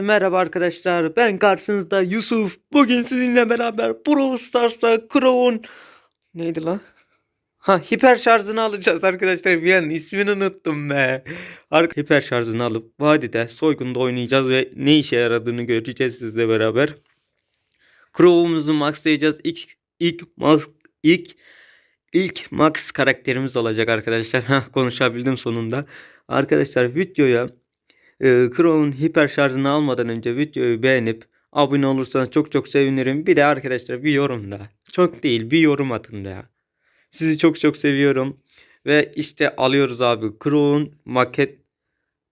Merhaba arkadaşlar ben karşınızda Yusuf. Bugün sizinle beraber Brawl Stars'ta Crow'un neydi lan? Ha hiper şarjını alacağız arkadaşlar. Bir an ismini unuttum be. Ar hiper şarjını alıp vadide soygunda oynayacağız ve ne işe yaradığını göreceğiz sizle beraber. Crow'umuzu maxlayacağız. İlk ilk max ilk ilk max karakterimiz olacak arkadaşlar. Konuşabildim sonunda. Arkadaşlar videoya e, Crow'un hiper şarjını almadan önce videoyu beğenip abone olursanız çok çok sevinirim. Bir de arkadaşlar bir yorum da. Çok değil bir yorum atın da. Sizi çok çok seviyorum. Ve işte alıyoruz abi Crow'un maket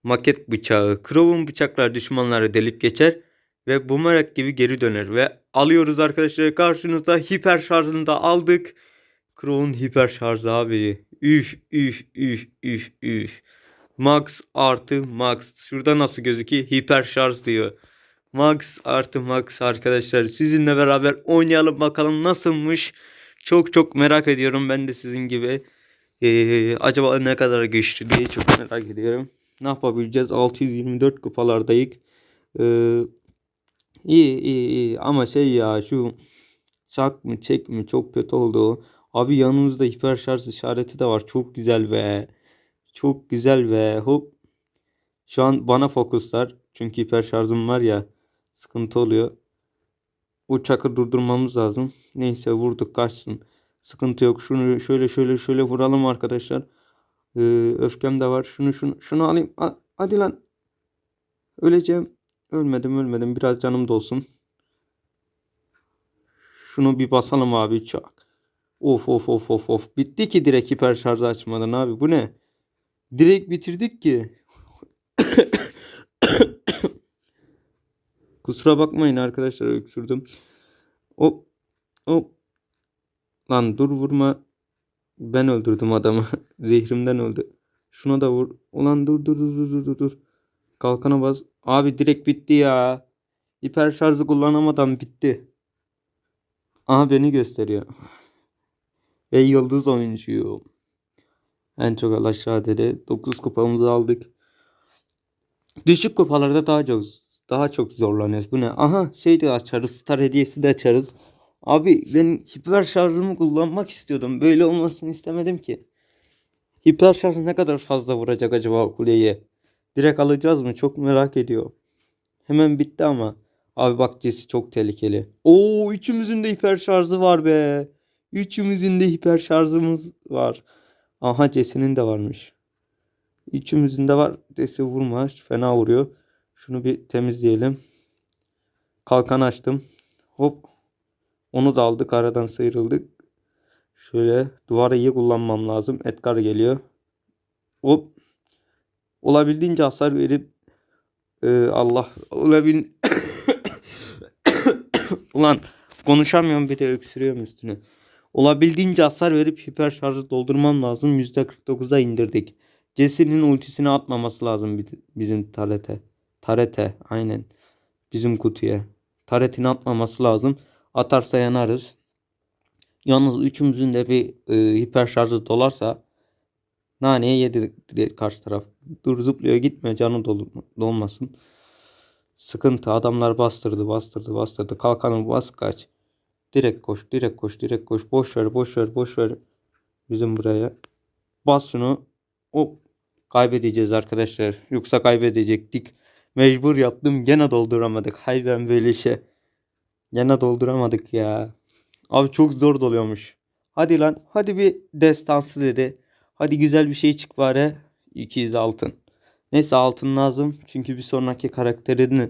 maket bıçağı. Crow'un bıçaklar düşmanları delip geçer ve bumerang gibi geri döner ve alıyoruz arkadaşlar karşınızda hiper şarjını da aldık. Crow'un hiper şarjı abi. Üf üf üf üf üf. Max artı max. Şurada nasıl gözüküyor? Hiper şarj diyor. Max artı max arkadaşlar. Sizinle beraber oynayalım bakalım nasılmış. Çok çok merak ediyorum ben de sizin gibi. Ee, acaba ne kadar güçlü diye çok merak ediyorum. Ne yapabileceğiz? 624 kupalardayız. Ee, iyi iyi iyi ama şey ya şu çak mı çek mi çok kötü oldu. Abi yanımızda hiper şarj işareti de var. Çok güzel be. Çok güzel ve hop. Şu an bana fokuslar. Çünkü hiper şarjım var ya. Sıkıntı oluyor. Uçakı durdurmamız lazım. Neyse vurduk kaçsın. Sıkıntı yok. Şunu şöyle şöyle şöyle vuralım arkadaşlar. Ee, öfkem de var. Şunu şunu şunu alayım. A- hadi lan. Öleceğim. Ölmedim ölmedim. Biraz canım dolsun. Şunu bir basalım abi çak. Of of of of of. Bitti ki direkt hiper şarjı açmadan abi. Bu ne? Direkt bitirdik ki. Kusura bakmayın arkadaşlar öksürdüm. Hop hop. Lan dur vurma. Ben öldürdüm adamı. Zehrimden öldü. Şuna da vur. Ulan dur dur dur dur dur dur. Kalkana bas. Abi direkt bitti ya. Hiper şarjı kullanamadan bitti. Aha beni gösteriyor. Ve yıldız oyuncuyum. En çok aşağı dedi. 9 kupamızı aldık. Düşük kupalarda daha çok daha çok zorlanıyoruz. Bu ne? Aha şey de açarız. Star hediyesi de açarız. Abi ben hiper şarjımı kullanmak istiyordum. Böyle olmasını istemedim ki. Hiper şarj ne kadar fazla vuracak acaba kuleye? Direkt alacağız mı? Çok merak ediyorum. Hemen bitti ama. Abi bak Jesse çok tehlikeli. Oo üçümüzün de hiper şarjı var be. Üçümüzün de hiper şarjımız var. Aha Jesse'nin de varmış. Üçümüzün de var. Jesse vurma. Fena vuruyor. Şunu bir temizleyelim. Kalkan açtım. Hop. Onu da aldık. Aradan sıyrıldık. Şöyle duvarı iyi kullanmam lazım. Edgar geliyor. Hop. Olabildiğince hasar verip e, Allah olabil Ulan konuşamıyorum bir de öksürüyorum üstüne. Olabildiğince hasar verip hiper şarjı doldurmam lazım. %49'a indirdik. Jesse'nin ultisini atmaması lazım bi- bizim tarete. Tarete aynen. Bizim kutuya. Taretini atmaması lazım. Atarsa yanarız. Yalnız üçümüzün de bir e, hiper şarjı dolarsa naneye yedi karşı taraf. Dur zıplıyor gitme canı dolu, dolmasın. Sıkıntı adamlar bastırdı bastırdı bastırdı. Kalkanı bas kaç. Direkt koş direkt koş direkt koş. Boş ver boş ver boş ver. Bizim buraya. Bas şunu. Hop. Kaybedeceğiz arkadaşlar. Yoksa kaybedecektik. Mecbur yaptım. Gene dolduramadık. Hay ben böyle şey. Gene dolduramadık ya. Abi çok zor doluyormuş. Hadi lan. Hadi bir destansı dedi. Hadi güzel bir şey çık bari. 200 altın. Neyse altın lazım. Çünkü bir sonraki karakterini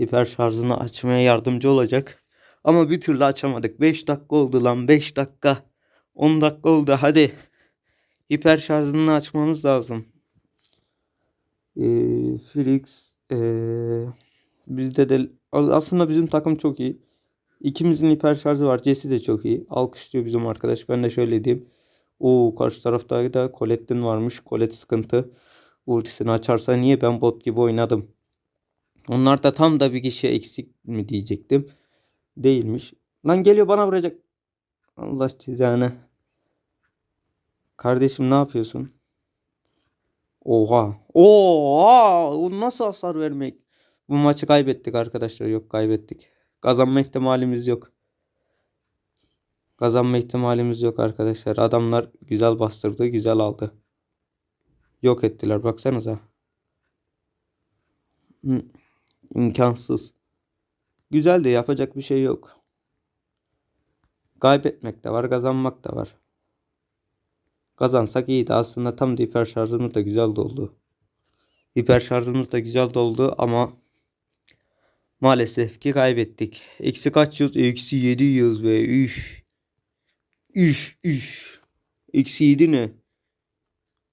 hiper şarjını açmaya yardımcı olacak. Ama bir türlü açamadık. 5 dakika oldu lan 5 dakika. 10 dakika oldu hadi. Hiper şarjını açmamız lazım. Ee, Felix ee, bizde de aslında bizim takım çok iyi. İkimizin hiper şarjı var. Jesse de çok iyi. Alkışlıyor bizim arkadaş. Ben de şöyle diyeyim. Oo karşı tarafta da Colette'in varmış. Colette sıkıntı. Ultisini açarsa niye ben bot gibi oynadım. Onlar da tam da bir kişi eksik mi diyecektim. Değilmiş. Lan geliyor bana vuracak. Allah cezanı. Kardeşim ne yapıyorsun? Oha. Oha. O nasıl hasar vermek? Bu maçı kaybettik arkadaşlar. Yok kaybettik. Kazanma ihtimalimiz yok. Kazanma ihtimalimiz yok arkadaşlar. Adamlar güzel bastırdı, güzel aldı. Yok ettiler baksanıza. Hı, İmkansız. Güzel de yapacak bir şey yok. Kaybetmek de var, kazanmak da var. Kazansak iyiydi. Aslında tam da hiper şarjımız da güzel doldu. Hiper şarjımız da güzel doldu ama maalesef ki kaybettik. Eksi kaç yüz? Eksi yedi yüz be. Üf. Üf üf. Eksi yedi ne?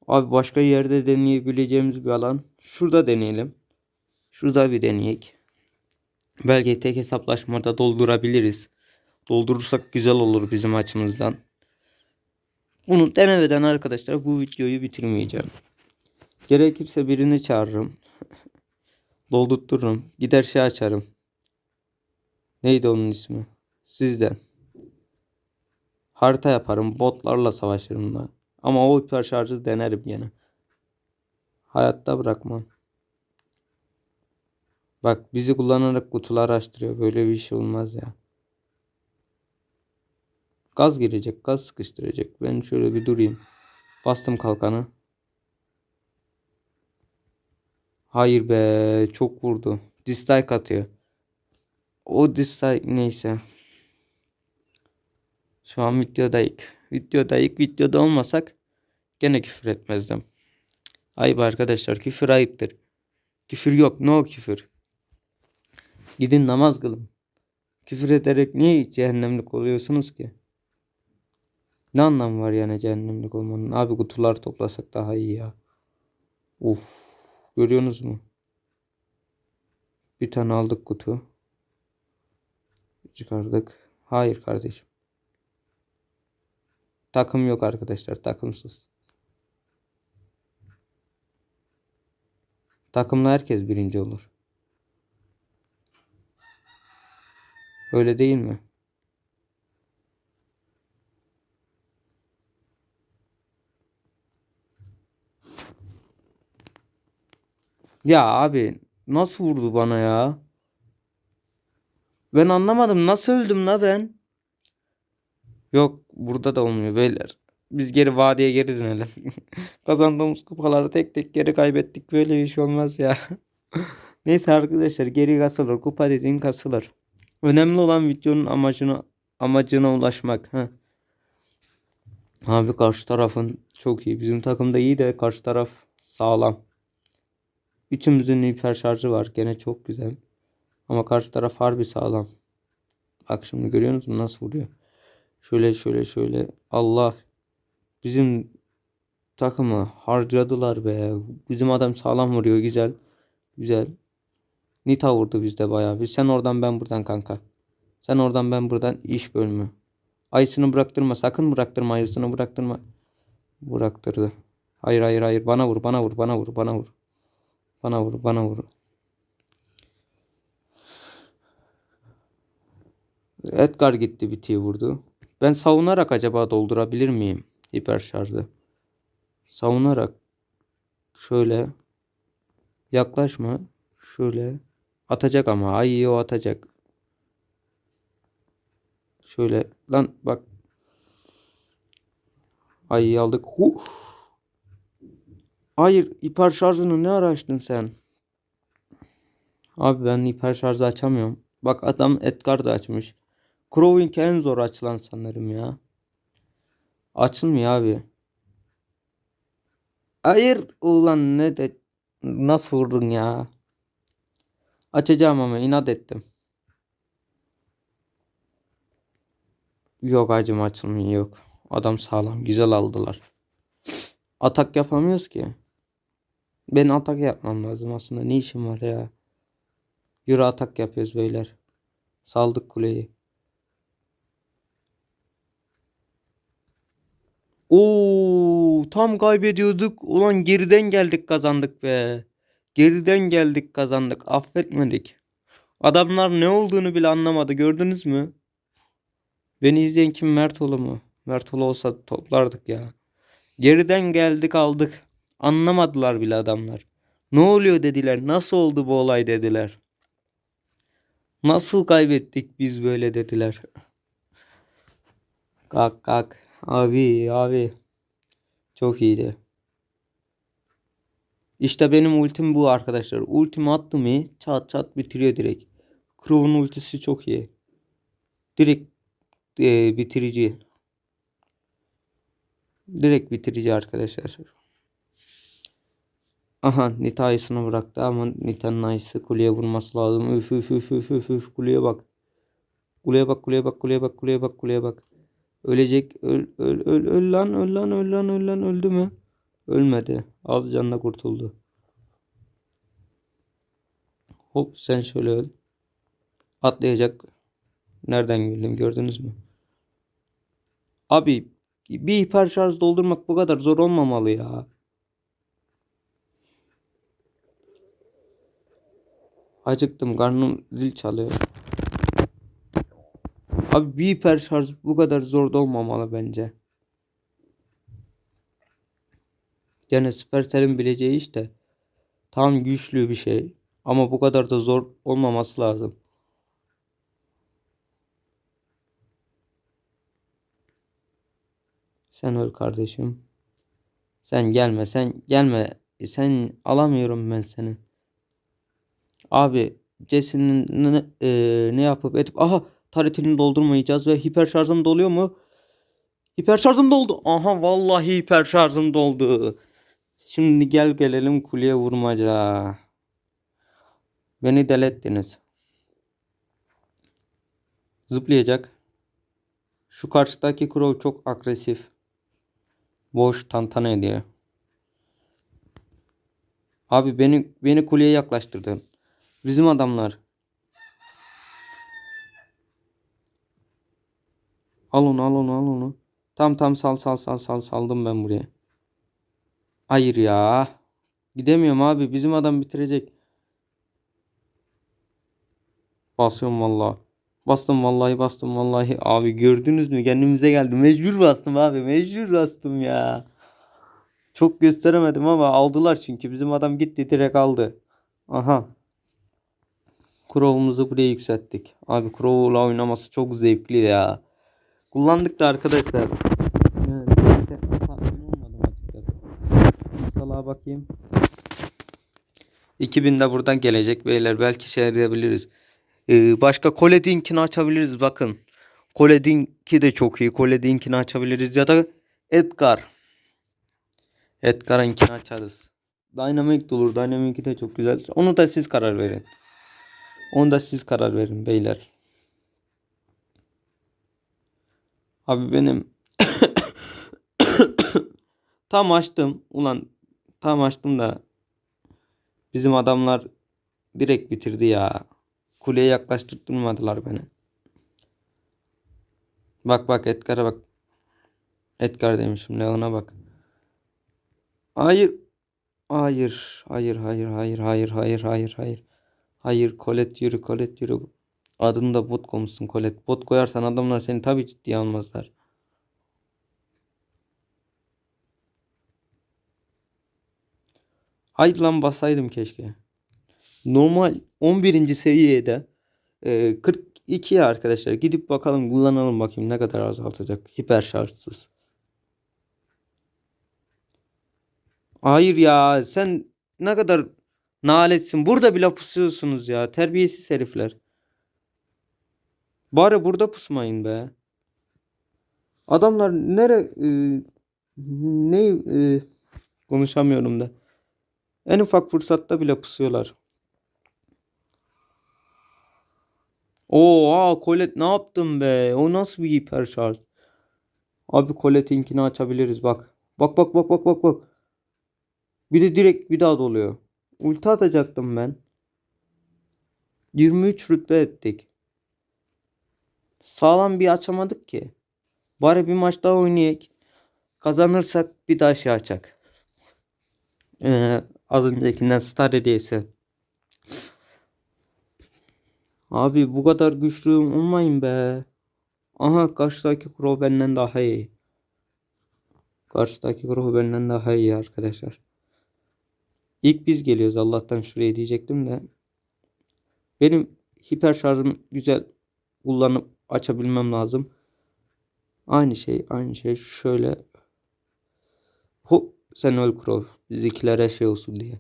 Abi başka yerde deneyebileceğimiz bir alan. Şurada deneyelim. Şurada bir deneyek. Belki tek hesaplaşmada doldurabiliriz. Doldurursak güzel olur bizim açımızdan. Bunu denemeden arkadaşlar bu videoyu bitirmeyeceğim. Gerekirse birini çağırırım. Doldurturum. Gider şey açarım. Neydi onun ismi? Sizden. Harita yaparım. Botlarla savaşırım da. Ama o hiper şarjı denerim yine. Hayatta bırakmam. Bak bizi kullanarak kutular açtırıyor. Böyle bir şey olmaz ya. Gaz girecek. Gaz sıkıştıracak. Ben şöyle bir durayım. Bastım kalkanı. Hayır be. Çok vurdu. Dislike atıyor. O dislike neyse. Şu an videodayık. Videodayık. Videoda olmasak gene küfür etmezdim. Ayıp arkadaşlar. Küfür ayıptır. Küfür yok. No küfür. Gidin namaz kılın. Küfür ederek niye cehennemlik oluyorsunuz ki? Ne anlamı var yani cehennemlik olmanın? Abi kutular toplasak daha iyi ya. Uf. Görüyorsunuz mu? Bir tane aldık kutu. Çıkardık. Hayır kardeşim. Takım yok arkadaşlar. Takımsız. Takımla herkes birinci olur. Öyle değil mi? Ya abi nasıl vurdu bana ya? Ben anlamadım. Nasıl öldüm la ben? Yok burada da olmuyor beyler. Biz geri vadiye geri dönelim. Kazandığımız kupaları tek tek geri kaybettik. Böyle bir şey olmaz ya. Neyse arkadaşlar geri kasılır. Kupa dediğin kasılır. Önemli olan videonun amacına amacına ulaşmak. Ha. Abi karşı tarafın çok iyi. Bizim takımda iyi de karşı taraf sağlam. Üçümüzün hiper şarjı var. Gene çok güzel. Ama karşı taraf harbi sağlam. Bak şimdi görüyor musun nasıl vuruyor? Şöyle şöyle şöyle. Allah. Bizim takımı harcadılar be. Bizim adam sağlam vuruyor. Güzel. Güzel. Nita vurdu bizde bayağı bir. Sen oradan ben buradan kanka. Sen oradan ben buradan iş bölümü. Ayısını bıraktırma. Sakın bıraktırma ayısını bıraktırma. Bıraktırdı. Hayır hayır hayır. Bana vur bana vur bana vur bana vur. Bana vur bana vur. Edgar gitti bitiği vurdu. Ben savunarak acaba doldurabilir miyim? Hiper şarjı. Savunarak şöyle yaklaşma. Şöyle atacak ama ay o atacak. Şöyle lan bak. Ay aldık. Huh. Hayır hiper şarjını ne araştın sen? Abi ben hiper şarjı açamıyorum. Bak adam Edgar da açmış. Crowing en zor açılan sanırım ya. Açılmıyor abi. Hayır ulan ne de nasıl vurdun ya? Açacağım ama inat ettim. Yok acım açılmıyor yok. Adam sağlam güzel aldılar. Atak yapamıyoruz ki. Ben atak yapmam lazım aslında. Ne işim var ya? Yürü atak yapıyoruz beyler. Saldık kuleyi. Oo, tam kaybediyorduk. Ulan geriden geldik kazandık be. Geriden geldik kazandık. Affetmedik. Adamlar ne olduğunu bile anlamadı. Gördünüz mü? Beni izleyen kim Mertolu mu? Mertolu olsa toplardık ya. Geriden geldik aldık. Anlamadılar bile adamlar. Ne oluyor dediler. Nasıl oldu bu olay dediler. Nasıl kaybettik biz böyle dediler. Kalk kalk. Abi abi. Çok iyiydi. İşte benim ultim bu arkadaşlar. Ultimi attım mı çat çat bitiriyor direkt. Crow'un ultisi çok iyi. Direkt e, bitirici. Direkt bitirici arkadaşlar. Aha Nita ayısını bıraktı ama Nita'nın ayısı kuleye vurması lazım. Üf üf üf üf üf üf kuleye bak. Kuleye bak kuleye bak kuleye bak kuleye bak kuleye bak. Ölecek öl öl öl öl lan öl lan öl lan öl lan öldü mü? Ölmedi. Az canla kurtuldu. Hop sen şöyle öl. Atlayacak. Nereden geldim gördünüz mü? Abi bir hiper şarj doldurmak bu kadar zor olmamalı ya. Acıktım karnım zil çalıyor. Abi bir hiper şarj bu kadar zor da olmamalı bence. Yani Supercell'in bileceği işte. Tam güçlü bir şey. Ama bu kadar da zor olmaması lazım. Sen öl kardeşim. Sen gelme sen gelme. Sen alamıyorum ben seni. Abi Jesse'nin ne, e, ne yapıp edip aha taretini doldurmayacağız ve hiper şarjım doluyor mu? Hiper şarjım doldu. Aha vallahi hiper şarjım doldu. Şimdi gel gelelim kuleye vurmaca. Beni delettiniz. Zıplayacak. Şu karşıdaki crow çok agresif. Boş tantana ediyor. Abi beni beni kuleye yaklaştırdın. Bizim adamlar. Al onu al onu al onu. Tam tam sal sal sal sal saldım ben buraya. Hayır ya. Gidemiyorum abi. Bizim adam bitirecek. Basıyorum vallahi. Bastım vallahi bastım vallahi. Abi gördünüz mü? Kendimize geldim. Mecbur bastım abi. Mecbur bastım ya. Çok gösteremedim ama aldılar çünkü. Bizim adam gitti direkt aldı. Aha. Crow'umuzu buraya yükselttik. Abi Crow'la oynaması çok zevkli ya. Kullandık da arkadaşlar. Salaha bakayım. 2000 de buradan gelecek beyler. Belki şey edebiliriz. Ee, başka Coledink'ini açabiliriz bakın. Coledinki de çok iyi. Coledink'ini açabiliriz ya da Edgar. Edgar'ınkini açarız. Dynamic de olur. Dynamic'i de çok güzel. Onu da siz karar verin. Onu da siz karar verin beyler. Abi benim tam açtım. Ulan tam açtım da bizim adamlar direkt bitirdi ya. Kuleye yaklaştırmadılar beni. Bak bak Edgar'a bak. Edgar demişim Leon'a bak. Hayır. Hayır. Hayır hayır hayır hayır hayır hayır hayır. Hayır Colette yürü Colette yürü. Adını da bot koymuşsun Colette. Bot koyarsan adamlar seni tabii ciddiye almazlar. Hayır lan basaydım keşke. Normal 11. seviyede e, 42 arkadaşlar. Gidip bakalım kullanalım bakayım ne kadar azaltacak. Hiper şarjsız. Hayır ya sen ne kadar naletsin. Burada bile pusuyorsunuz ya. Terbiyesiz herifler. Bari burada pusmayın be. Adamlar nere e, ne e, konuşamıyorum da. En ufak fırsatta bile pusuyorlar. Oo, Colette ne yaptın be? O nasıl bir hiper şarj? Abi Colette'inkini açabiliriz bak. Bak bak bak bak bak bak. Bir de direkt bir daha doluyor. Ulti atacaktım ben. 23 rütbe ettik. Sağlam bir açamadık ki. Bari bir maç daha oynayek. Kazanırsak bir daha şey açak. Ee, az öncekinden star hediyesi. Abi bu kadar güçlü olmayın be. Aha karşıdaki Crow benden daha iyi. Karşıdaki Crow benden daha iyi arkadaşlar. İlk biz geliyoruz Allah'tan şuraya diyecektim de. Benim hiper şarjımı güzel kullanıp açabilmem lazım. Aynı şey, aynı şey. Şöyle hop sen öl Crow. Bizikilere şey olsun diye.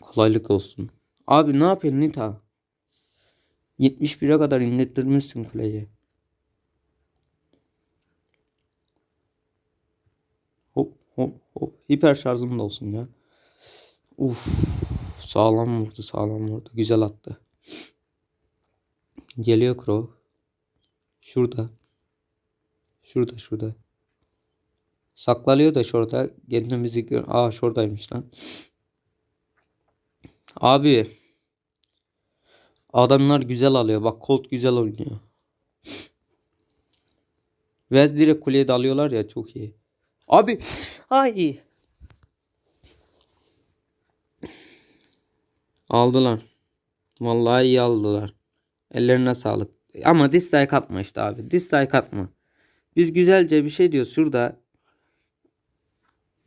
Kolaylık olsun. Abi ne yapıyorsun Nita? 71'e kadar indirttirmişsin kuleyi. Hop hop hop. Hiper şarjım da olsun ya. Uf. Sağlam vurdu sağlam vurdu. Güzel attı. Geliyor Crow. Şurada. Şurada şurada. Saklanıyor da şurada. Kendimizi gör. Aa şuradaymış lan. Abi. Adamlar güzel alıyor. Bak Colt güzel oynuyor. Ve direkt kuleye dalıyorlar ya çok iyi. Abi. Ay. Aldılar. Vallahi iyi aldılar. Ellerine sağlık. Ama dislike atma işte abi. Dislike atma. Biz güzelce bir şey diyoruz şurada.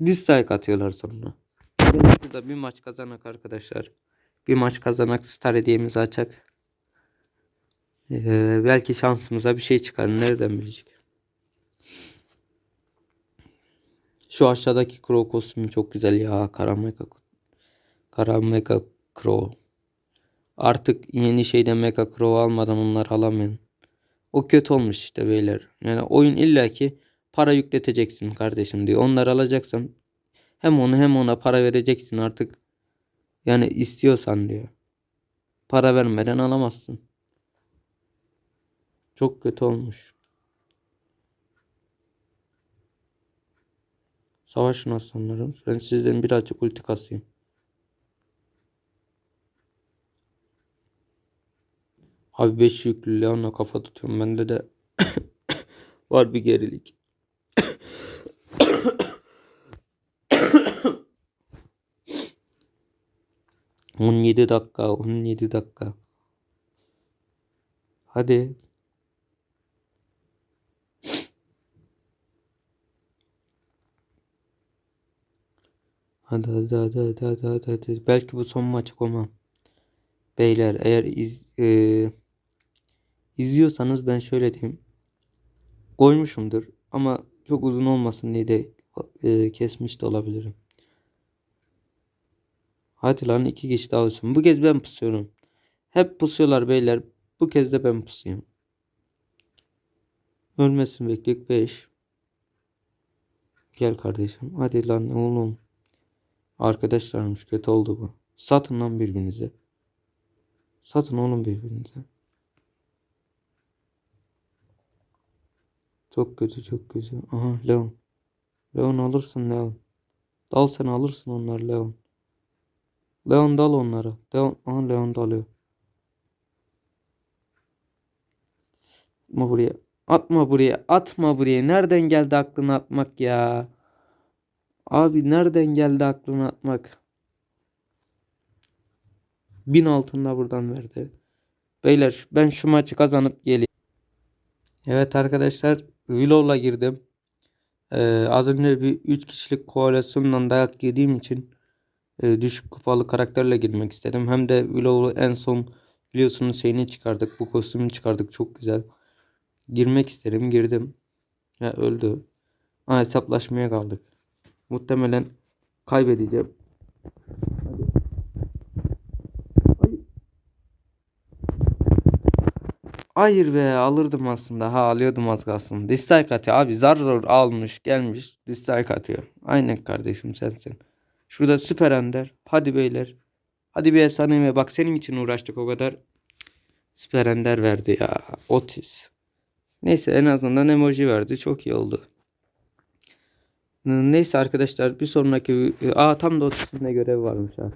Dislike atıyorlar sonra. Burada bir maç kazanak arkadaşlar. Bir maç kazanak star hediyemizi açak. Ee, belki şansımıza bir şey çıkar. Nereden bilecek? Şu aşağıdaki Crow kostümü çok güzel ya. Karameka. Karameka Crow. Artık yeni şeyde Mecha Crow almadan onlar alamayın. O kötü olmuş işte beyler. Yani oyun illaki para yükleteceksin kardeşim diyor. Onları alacaksan hem onu hem ona para vereceksin artık. Yani istiyorsan diyor. Para vermeden alamazsın. Çok kötü olmuş. Savaşın aslanlarım. Ben sizden birazcık ulti kasayım. Abi 5 yüklü Leon'la kafa tutuyorum. Bende de var bir gerilik. On yedi dakika, on yedi dakika. Hadi. Hadi hadi hadi hadi hadi hadi, hadi. Belki bu son maç olmam. Beyler eğer iz, e, izliyorsanız ben şöyle diyeyim. Koymuşumdur ama çok uzun olmasın diye de e, kesmiş de olabilirim. Hadi lan iki kişi daha olsun. Bu kez ben pusuyorum. Hep pusuyorlar beyler. Bu kez de ben pusuyum. Ölmesin bekleyek 5. Gel kardeşim. Hadi lan oğlum. Arkadaşlarmış kötü oldu bu. Satın lan birbirinize. Satın oğlum birbirinize. Çok kötü çok kötü. Aha Leon. Leon alırsın Leon. Dal sen alırsın onlar Leon. Leon dal onları. Leon, aha Leon dalıyor. Atma buraya. Atma buraya. Atma buraya. Nereden geldi aklına atmak ya? Abi nereden geldi aklına atmak? Bin altında buradan verdi. Beyler ben şu maçı kazanıp geleyim. Evet arkadaşlar Willow'la girdim. Ee, az önce bir 3 kişilik koalisyondan dayak yediğim için e, düşük kupalı karakterle girmek istedim. Hem de Willow'u en son biliyorsunuz şeyini çıkardık. Bu kostümü çıkardık. Çok güzel. Girmek istedim. Girdim. Ya öldü. Ha, hesaplaşmaya kaldık. Muhtemelen kaybedeceğim. Ay. Hayır be alırdım aslında. Ha alıyordum az kalsın. Dislike atıyor abi. Zar zor almış gelmiş. Dislike atıyor. Aynen kardeşim sensin. Şurada süper ender. Hadi beyler. Hadi bir efsane bak senin için uğraştık o kadar. Süper ender verdi ya. Otis. Neyse en azından emoji verdi. Çok iyi oldu. Neyse arkadaşlar bir sonraki... Aa tam da Otis'in de görevi varmış ha.